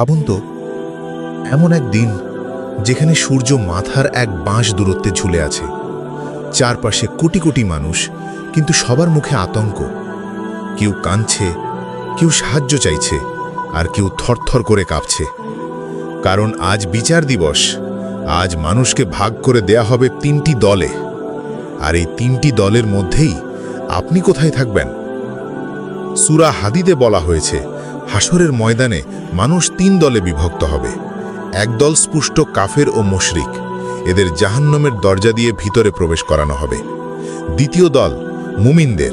ভাবুন তো, এমন এক দিন যেখানে সূর্য মাথার এক বাঁশ দূরত্বে ঝুলে আছে। চারপাশে কোটি কোটি মানুষ, কিন্তু সবার মুখে আতঙ্ক। কেউ কাঁদছে, কেউ সাহায্য চাইছে, আর কেউ থরথর করে কাঁপছে। কারণ আজ বিচার দিবস, আজ মানুষকে ভাগ করে দেয়া হবে তিনটি দলে। আর এই তিনটি দলের মধ্যেই আপনি কোথায় থাকবেন? সুরা হাদিদে বলা হয়েছে হাসরের ময়দানে মানুষ তিন দলে বিভক্ত হবে। একদল স্পুষ্ট কাফের ও মুশরিক। এদের জাহান্নমের দরজা দিয়ে ভিতরে প্রবেশ করানো হবে। দ্বিতীয় দল মুমিনদের।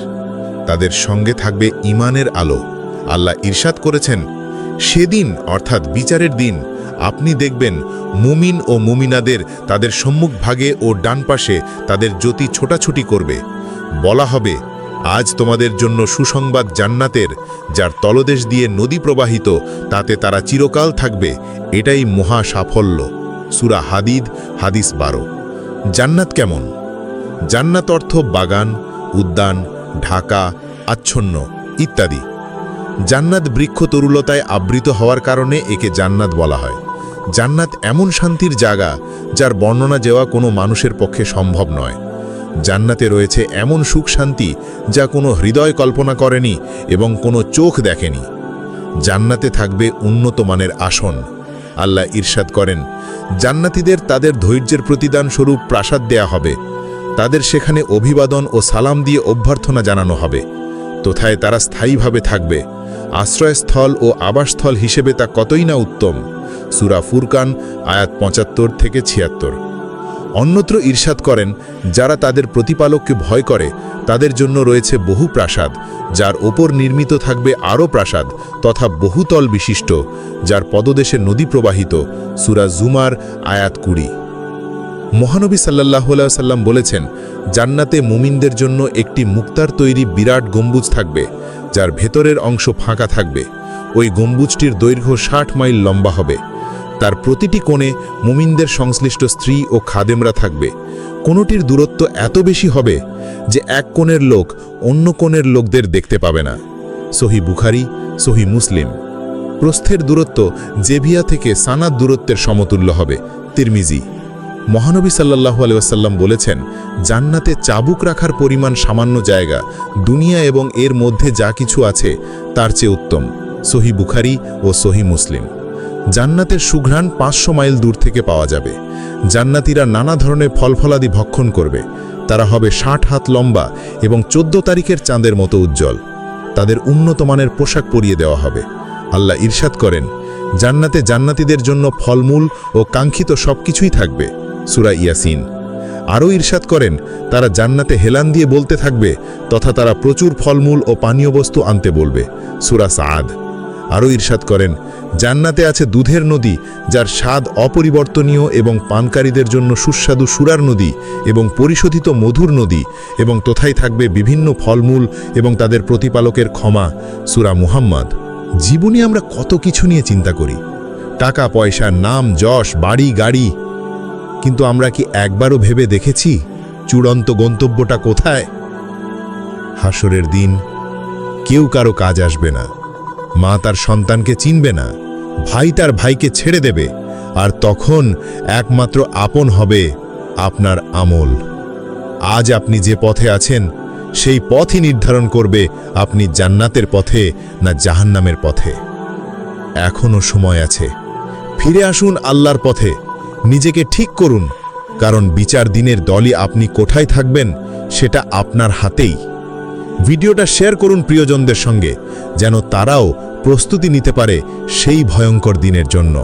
তাদের সঙ্গে থাকবে ইমানের আলো। আল্লাহ ইরশাদ করেছেন, সেদিন, অর্থাৎ বিচারের দিন, আপনি দেখবেন মুমিন ও মুমিনাদের তাদের সম্মুখ ভাগে ও ডান পাশে তাদের জ্যোতি ছোটাছুটি করবে। বলা হবে আজ তোমাদের জন্য সুসংবাদ জান্নাতের, যার তলদেশ দিয়ে নদী প্রবাহিত, তাতে তারা চিরকাল থাকবে, এটাই মহা সাফল্য। সুরা হাদিদ, হাদিস বারো। জান্নাত কেমন? জান্নাত অর্থ বাগান, উদ্যান, ঢাকা, আচ্ছন্ন, ইত্যাদি। জান্নাত বৃক্ষ তরুলতায় আবৃত হওয়ার কারণে একে জান্নাত বলা হয়। জান্নাত এমন শান্তির জায়গা, যার বর্ণনা দেওয়া কোনো মানুষের পক্ষে সম্ভব নয়। জান্নাতে রয়েছে এমন সুখ শান্তি যা কোনো হৃদয় কল্পনা করেনি এবং কোনো চোখ দেখেনি। জান্নাতে থাকবে উন্নত মানের আসন। আল্লাহ ইরশাদ করেন, জান্নাতীদের তাদের ধৈর্যের প্রতিদান স্বরূপ প্রাসাদ দেয়া হবে। তাদের সেখানে অভিবাদন ও সালাম দিয়ে অভ্যর্থনা জানানো হবে। তোথায় তারা স্থায়ীভাবে থাকবে। আশ্রয়স্থল ও আবাসস্থল হিসেবে তা কতই না উত্তম। সুরা ফুরকান, আয়াত পঁচাত্তর থেকে ছিয়াত্তর। অন্যত্র ঈর্ষাদ করেন, যারা তাদের প্রতিপালককে ভয় করে, তাদের জন্য রয়েছে বহু প্রাসাদ, যার ওপর নির্মিত থাকবে আরও প্রাসাদ তথা বহুতল বিশিষ্ট, যার পদদেশে নদী প্রবাহিত, সুরা জুমার আয়াত কুড়ি। মহানবী সাল্লাহ সাল্লাম বলেছেন, জান্নাতে মুমিনদের জন্য একটি মুক্তার তৈরি বিরাট গম্বুজ থাকবে, যার ভেতরের অংশ ফাঁকা থাকবে। ওই গম্বুজটির দৈর্ঘ্য ষাট মাইল লম্বা হবে। তার প্রতিটি কোণে মুমিনদের সংশ্লিষ্ট স্ত্রী ও খাদেমরা থাকবে। কোনোটির দূরত্ব এত বেশি হবে যে এক কোণের লোক অন্য কোণের লোকদের দেখতে পাবে না। সহি বুখারি, সহি মুসলিম। প্রস্থের দূরত্ব জেভিয়া থেকে সানাদ দূরত্বের সমতুল্য হবে। তিরমিজি। মহানবী সাল্লাহু আলাইসাল্লাম বলেছেন, জান্নাতে চাবুক রাখার পরিমাণ সামান্য জায়গা, দুনিয়া এবং এর মধ্যে যা কিছু আছে, তার চেয়ে উত্তম। সহি বুখারি ও সহি মুসলিম। জান্নাতের সুঘ্রাণ পাঁচশো মাইল দূর থেকে পাওয়া যাবে। জান্নাতিরা নানা ধরনের ফলফলাদি ভক্ষণ করবে। তারা হবে ষাট হাত লম্বা এবং চোদ্দ তারিখের চাঁদের মতো উজ্জ্বল। তাদের উন্নত মানের পোশাক পরিয়ে দেওয়া হবে। আল্লাহ ইরশাদ করেন, জান্নাতে জান্নাতিদের জন্য ফলমূল ও কাঙ্ক্ষিত সবকিছুই থাকবে। সুরা ইয়াসিন। আরও ঈর্ষাদ করেন, তারা জান্নাতে হেলান দিয়ে বলতে থাকবে তথা তারা প্রচুর ফলমূল ও পানীয় বস্তু আনতে বলবে। সুরা সাদ আরও ঈর্ষাদ করেন, জান্নাতে আছে দুধের নদী, যার স্বাদ অপরিবর্তনীয় এবং পানকারীদের জন্য সুস্বাদু সুরার নদী এবং পরিশোধিত মধুর নদী এবং তোথায় থাকবে বিভিন্ন ফলমূল এবং তাদের প্রতিপালকের ক্ষমা। সুরা মুহাম্মদ। জীবনে আমরা কত কিছু নিয়ে চিন্তা করি। টাকা, পয়সা, নাম, যশ, বাড়ি, গাড়ি। কিন্তু আমরা কি একবারও ভেবে দেখেছি চূড়ান্ত গন্তব্যটা কোথায়? হাসরের দিন কেউ কারও কাজ আসবে না। মা তার সন্তানকে চিনবে না, ভাই তার ভাইকে ছেড়ে দেবে, আর তখন একমাত্র আপন হবে আপনার আমল। আজ আপনি যে পথে আছেন, সেই পথই নির্ধারণ করবে আপনি জান্নাতের পথে না জাহান্নামের পথে। এখনও সময় আছে। ফিরে আসুন আল্লাহর পথে। নিজেকে ঠিক করুন, কারণ বিচার দিনের দলই আপনি কোথায় থাকবেন, সেটা আপনার হাতেই। ভিডিওটা শেয়ার করুন প্রিয়জনদের সঙ্গে যেন তারাও প্রস্তুতি নিতে পারে সেই ভয়ঙ্কর দিনের জন্য।